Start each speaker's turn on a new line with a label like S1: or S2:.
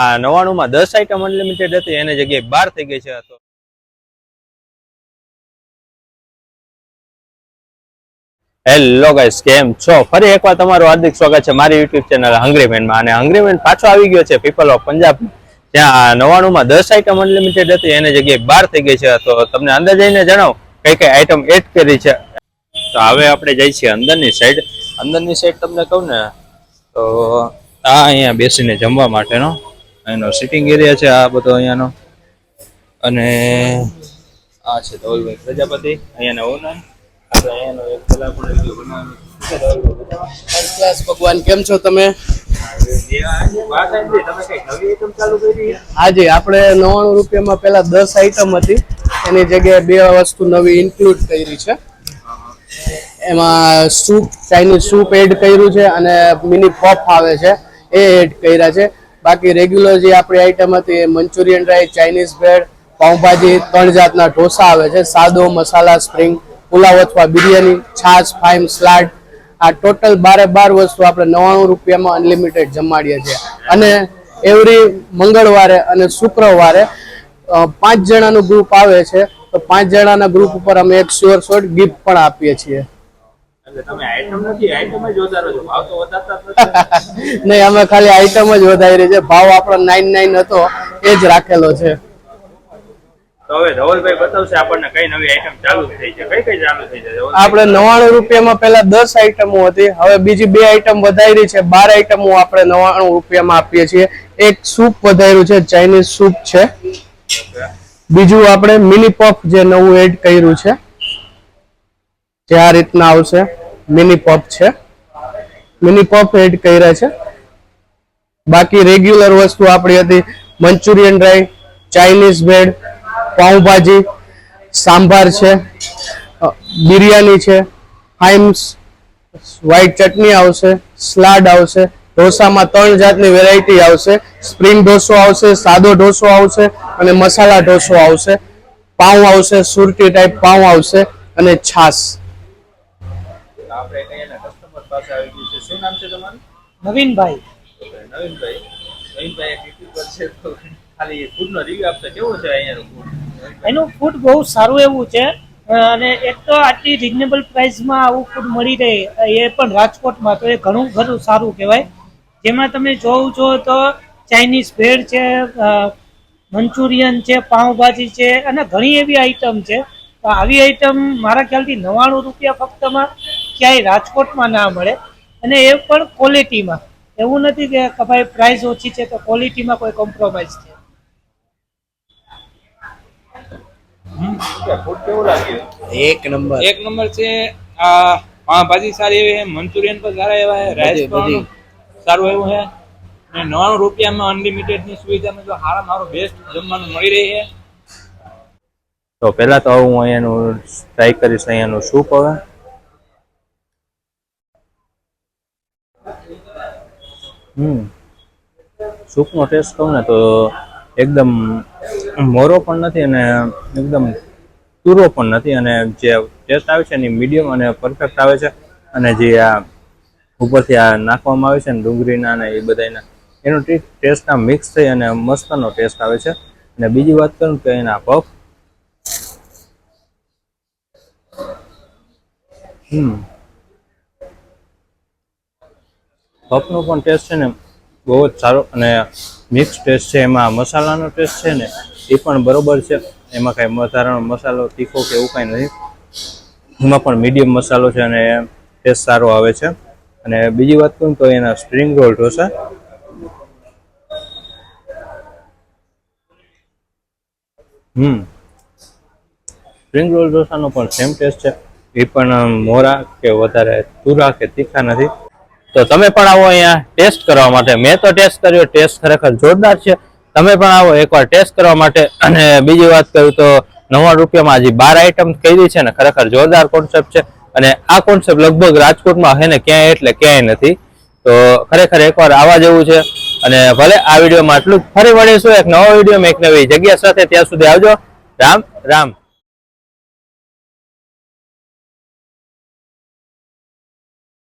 S1: આ નવાણુંમાં દસ item unlimited હતી, એની જગ્યાએ બાર થઈ ગઈ છે તો. હેલો ગાઈસ કેમ છો? ફરી એકવાર તમારું હાર્દિક સ્વાગત છે મારી યુટ્યુબ ચેનલ હંગ્રીમેનમાં. અને હંગ્રીમેન પાછો આવી ગયો છે પીપલ ઓફ પંજાબ ત્યાં નવાણુંમાં દસ આઈટમ અનલિમિટેડ હતી, એની જગ્યાએ બાર થઈ ગઈ છે તો. તમને અંદર જઈને જણાવો, કઈ કઈ આઈટમ એડ કરી છે. તો હવે આપણે જઈએ છીએ અંદરની સાઈડ અંદરની સાઈડ તમને કહું ને, તો આ અહીંયા બેસીને જમવા માટેનો એનો સિટિંગ એરિયા છે આ બધો અહીંયાનો. અને આ છે ધવલભાઈ પ્રજાપતિ અહીંયાના ઓનર આપણે અહીંયાનો એક કલાકનો વીડિયો બનાવવાનો
S2: ફર્સ્ટ ક્લાસ ભગવાન કેમ છો તમે? આજે આપણે નવ્વાણું રૂપિયામાં પહેલા દસ આઈટમ હતી. એની જગ્યાએ બે વસ્તુ નવી ઇન્ક્લુડ કરી છે. એમાં સૂપ ચાઇનીઝ સૂપ એડ કર્યું છે અને મિની પફ આવે છે એ એડ કર્યા છે. બાકી રેગ્યુલર જે આપણી આઈટમ હતી એ Manchurian rice Chinese bread pav bhaji, ત્રણ જાતના ઢોસા આવે છે. સાદો મસાલા સ્પ્રિંગ પુલાવ અથવા બિરયાની છાશ ફાઈમ સ્લાડ આ ટોટલ બારે બાર વસ્તુ આપણે નવ્વાણું રૂપિયામાં અનલિમિટેડ જમાડીએ છીએ. અને એવરી મંગળવારે અને શુક્રવારે પાંચ જણાનું ગ્રુપ આવે છે. તો પાંચ જણાના ગ્રુપ ઉપર અમે એક શ્યોર શોર્ટ ગિફ્ટ પણ આપીએ છીએ. નહીં અમે ખાલી આઈટમ જ વધારી છે ભાવ આપણો નાઇન નાઇન હતો એ જ રાખેલો છે.
S1: તો હવે ધવલભાઈ બતાવશે આપણને કઈ નવી આઈટમ ચાલુ થઈ છે કઈ કઈ ચાલુ થઈ છે?
S2: આપણે નવ્વાણું રૂપિયામાં પહેલા દસ આઈટમો હતી. હવે બીજી બે આઈટમ વધારી છે. બાર આઈટમો આપણે નવાણું રૂપિયામાં આપીએ છીએ. એક સૂપ વધાર્યું છે ચાઇનીઝ સૂપ છે. બીજું આપણે મિની પફ જે નવું એડ કર્યું છે જે આ રીતના આવશે. મિની પોપ છે. મિની પોપ એડ કર્યા છે. બાકી રેગ્યુલર વસ્તુ આપણી હતી Manchurian dry, Chinese bread, pav bhaji, sambar છે બિરયાની છે, હાઇમ્સ વ્હાઈટ ચટણી આવશે, સ્લાડ આવશે, ઢોસામાં ત્રણ જાતની વેરાયટી આવશે, સ્પ્રિંગ ઢોસો આવશે, સાદો ઢોસો આવશે અને મસાલા ઢોસો આવશે. પાઉં આવશે, સુરતી ટાઈપ પાઉં આવશે અને છાશ.
S1: આપણે અહીંયાના કસ્ટમર પાસે આવી ગયું છે. શું નામ છે તમારું?
S3: નવીનભાઈ.
S1: નવીનભાઈ. નવીનભાઈ યુટ્યુબર છે તો ખાલી ફૂડનો રિવ્યુ આપશે. કેવો છે અહીંયાનું ફૂડ
S3: એનું ફૂડ બહુ સારું એવું છે અને એક તો આટલી રિઝનેબલ પ્રાઇસમાં આવું ફૂડ મળી રહે એ પણ રાજકોટમાં તો એ ઘણું ઘણું સારું કહેવાય. જેમાં તમે જોવું છો તો ચાઇનીઝ ભેળ છે મંચુરિયન છે પાઉંભાજી છે અને ઘણી એવી આઈટમ છે. તો આવી આઈટમ મારા ખ્યાલથી નવ્વાણું રૂપિયા ફક્તમાં ક્યાંય રાજકોટમાં ના મળે અને એ પણ ક્વોલિટીમાં એવું નથી કે ભાઈ પ્રાઇસ ઓછી છે તો ક્વોલિટીમાં કોઈ કોમ્પ્રોમાઇઝ છે.
S1: ફૂડ કેવું લાગ્યું
S2: એક નંબર.
S4: એક નંબર છે આ પાવભાજી સારી એવી છે મંચુરિયન પણ સારા એવા છે રાઈસ. પણ સારું એવું છે. ને નવાણું રૂપિયામાં અનલિમિટેડની સુવિધામાં જો સારા મારું બેસ્ટ જમવાનું મળી રહી છે.
S1: તો પહેલા તો હું અહીંયાનું ટ્રાય કરીશ અહીંયાનું સૂપ હવે હમ. સૂપનો ટેસ્ટ કહું ને તો એકદમ મોરો પણ નથી અને એકદમ તુરો પણ નથી અને જે ટેસ્ટ આવે છે એની મીડિયમ અને પરફેક્ટ આવે છે. અને જે આ ઉપરથી આ નાખવામાં આવે છે ને ડુંગળીના અને એ બધાના, એનો ટેસ્ટ આ મિક્સ થઈ અને મસ્તનો ટેસ્ટ આવે છે. અને બીજી વાત કરું કે એના પફ. હમ. પફનો પણ ટેસ્ટ છે ને બહુ જ સારો અને મિક્સ ટેસ્ટ છે, એમાં મસાલાનો ટેસ્ટ છે ને એ પણ બરોબર છે. એમાં કાંઈ વધારાનો મસાલો, તીખો કે એવું કાંઈ નથી. એમાં પણ મીડિયમ મસાલો છે અને ટેસ્ટ સારો આવે છે. અને બીજી વાત કરું તો એના spring roll dosa. Hmm. Spring roll ઢોસાનો પણ સેમ ટેસ્ટ છે. એ પણ મોરા કે વધારે તુરા કે તીખા નથી. તો તમે પણ આવો અહીંયા ટેસ્ટ કરવા માટે. મેં તો ટેસ્ટ કર્યો ટેસ્ટ ખરેખર જોરદાર છે. તમે પણ આવો, એકવાર ટેસ્ટ કરવા માટે. અને બીજી વાત કરું તો નવ્વાણું રૂપિયામાં હજી બાર આઈટમ કરી છે ને, ખરેખર જોરદાર કોન્સેપ્ટ છે. અને આ કોન્સેપ્ટ લગભગ રાજકોટમાં છે ને, ક્યાંય એટલે ક્યાંય નથી. તો ખરેખર એકવાર આવા જેવું છે. અને ભલે આ વિડીયોમાં આટલું ફરી મળીશું એક નવો વીડિયો એક નવી જગ્યા સાથે ત્યાં સુધી આવજો. રામ રામ.